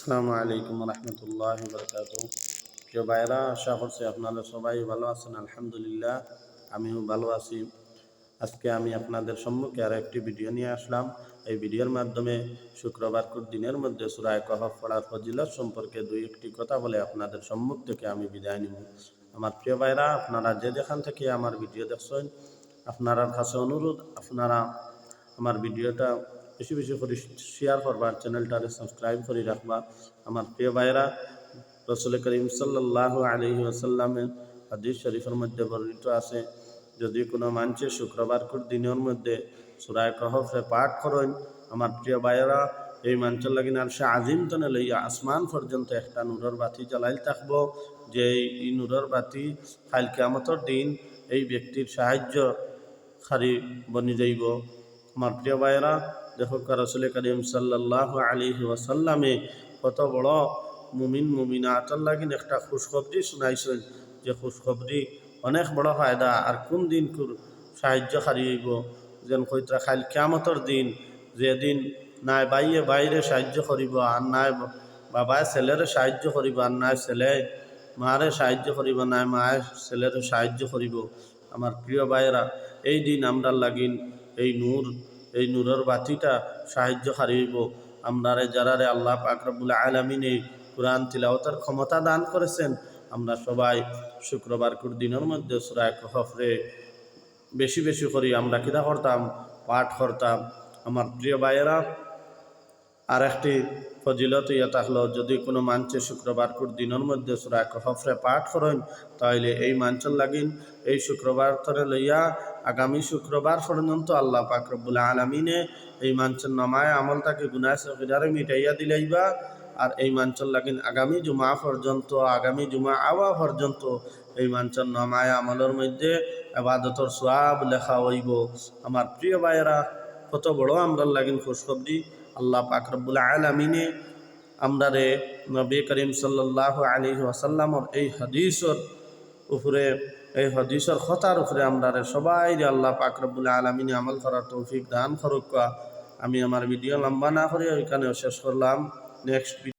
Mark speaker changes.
Speaker 1: আসসালামু আলাইকুম রহমতুল্লাহ বরকাত প্রিয় ভাইরা আশা করছি আপনারা সবাই ভালো আছেন, আলহামদুলিল্লাহ, আমিও ভালো আছি। আজকে আমি আপনাদের সম্মুখে আর একটি ভিডিও নিয়ে আসলাম। এই ভিডিওর মাধ্যমে শুক্রবার দিনের মধ্যে সুরায় কহফ পড়ার ফজিলত সম্পর্কে দুই একটি কথা বলে আপনাদের সম্মুখ থেকে আমি বিদায় নিব। আমার প্রিয় ভাইরা আপনারা যে যেখান থেকে আমার ভিডিও দেখছেন আপনার কাছে অনুরোধ, আপনারা আমার ভিডিওটা বেশি বেশি করে শেয়ার করবার চ্যানেলটারে সাবস্ক্রাইব করে রাখবা। আমার প্রিয় ভাইরা রসুল করিম সাল্লাহ আলহি আসাল্লামের হাদিস শরীফের মধ্যে বর্ণিত আছে, যদি কোনো মানুষে শুক্রবার দিনের মধ্যে সুরায় কহফে পাঠ করেন, আমার প্রিয় ভাইয়েরা, এই মানুষের লাগিন আর সে আজিম তনে লইয়া আসমান পর্যন্ত একটা নূরের বাতি জ্বালাই থাকব, যে এই নূরের বাতি কাল কেমতর দিন এই ব্যক্তির সাহায্য খারি বনি যাইব। আমার প্রিয় ভাইয়েরা দেখো রসুল করিম সাল্লাহ আলী ওয়াসাল্লামে কত বড় মুমিন মুমিনা লাগিন একটা খুশখবরি শুনাইছেন যে খুশখবরি অনেক বড় ফায়দা। আর কোন দিন সাহায্য হারিয়েব যেন কইতরা খাইল কেমতর দিন যেদিন নাই বাইয়ে বাইরে সাহায্য করিব, আর নাই বাবায় ছেলেরে সাহায্য করিব, আর নাই ছেলে মারে সাহায্য করিব, নাই মায়ের ছেলেরে সাহায্য করিব। আমার প্রিয় ভাইয়েরা, এই দিন আমরা লাগিন এই নূর, এই নূরের বাতিটা সাহায্য হারিব। আমরারে যারারে আল্লাহ পাকরবুল আলমিন কোরআন তিলাওতার ক্ষমতা দান করেছেন, আমরা সবাই শুক্রবার কুর দিনের মধ্যে সুরায় কহফরে বেশি বেশি করি। আমরা কিনা করতাম পাঠ করতাম। আমার প্রিয় ভাইয়েরা আর একটি ফজিলত ইয়া থাকল যদি কোনো মানছে শুক্রবার কুর দিনের মধ্যে সুরা কহফরে পাঠ করেন, তাহলে এই মাঞ্চল লাগিন এই শুক্রবার ধরে লইয়া আগামী শুক্রবার পর্যন্ত আল্লাহ পাকরবুল আলমিনে এই মাঞ্চল নামায় আমল তাকে গুনায় সকিদারে মিটাইয়া দিলাইবা। আর এই মাঞ্চল লাগিন আগামী জুমা পর্যন্ত, আগামী জুমা আওয়া পর্যন্ত এই মাঞ্চল নামায় আমলের মধ্যে আবাদতর সোয়াব লেখা হইব। আমার প্রিয় ভাইয়েরা, কত বড় আমরা লাগিন খুশখবরি। আল্লাহ পাকরবুল আলমিনে আমরা রে নবী করিম সাল্লাহ আলী ওয়াসাল্লামর এই হাদিসর উপরে এই হদিসর খতার উপরে আমরা সবাই আল্লাহ পাকরবুল আলমিনী আমল করার তৌফিক দান খরক আমি আমার ভিডিও লম্বা না করে ওইখানেও শেষ করলাম। নেক্সট